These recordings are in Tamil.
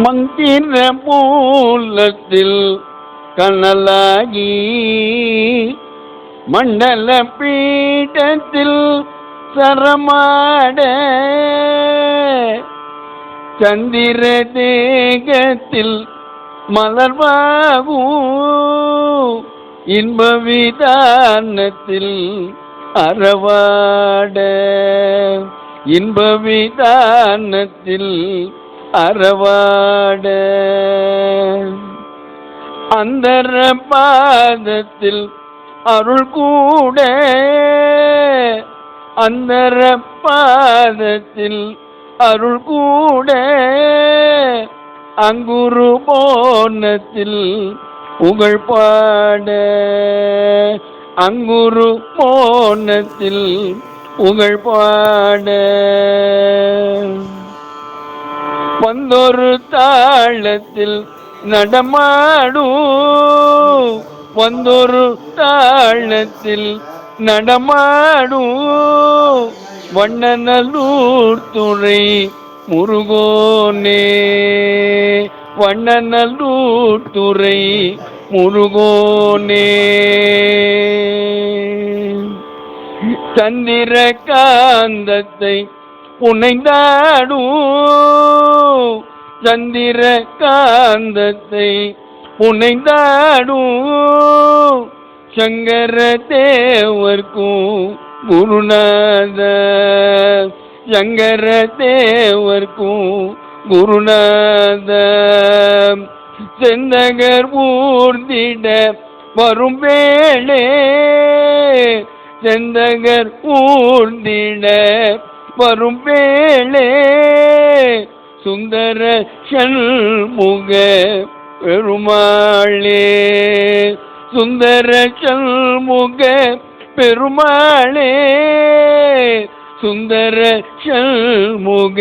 மந்திர மூலத்தில் கனலாகி மண்டல பீடத்தில் சரமாட சந்திர தேகத்தில் மலர்வாகும் இன்ப விதானத்தில் அறவாட இன்ப விதானத்தில் அறவாட. அந்தர பாதத்தில் அருள் கூட. அந்தர பாதத்தில் அருள் கூட. அங்குரு போனத்தில் புகழ் பாட. அங்குரு போனத்தில் புகழ் பாட. பந்தொரு தாளத்தில் நடமாடும். வந்தொரு தாளத்தில் நடமாடும். வண்ணநல்லூர் துறை முருகோனே. வண்ணநல்லூர் துறை முருகோனே. சந்திர காந்தத்தை புனைந்தாடும் சந்திர காந்தத்தை புனைந்தாடும் சங்கர தேவர்க்கும் குருநாத. சங்கர தேவர்க்கும் குருநாத. செந்தகர் ஊர்ந்திட வரும் வேளே. செந்தகர் ஊர்ந்திட வரும் வேளே. சுந்தர சண்முக பெருமாளே. சுந்தர சண்முக பெருமாளே. சுந்தர சண்முக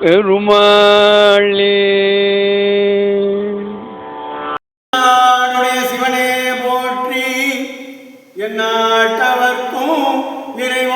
பெருமாளே. சிவனே போற்றி என் நாட்டவர்க்கும் போற்றி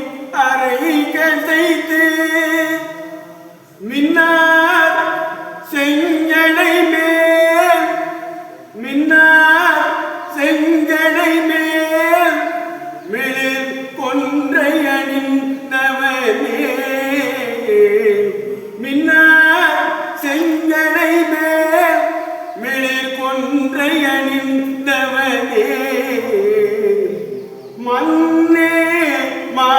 മന്നയണിന്തവനേ മന്നേ മാ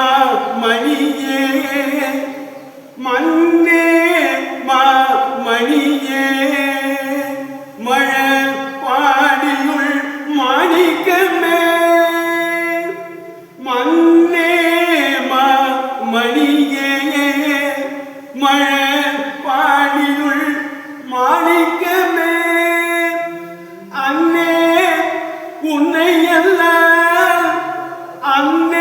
മണിയേ മന്നേ உன்னை எல்லாம் அந்த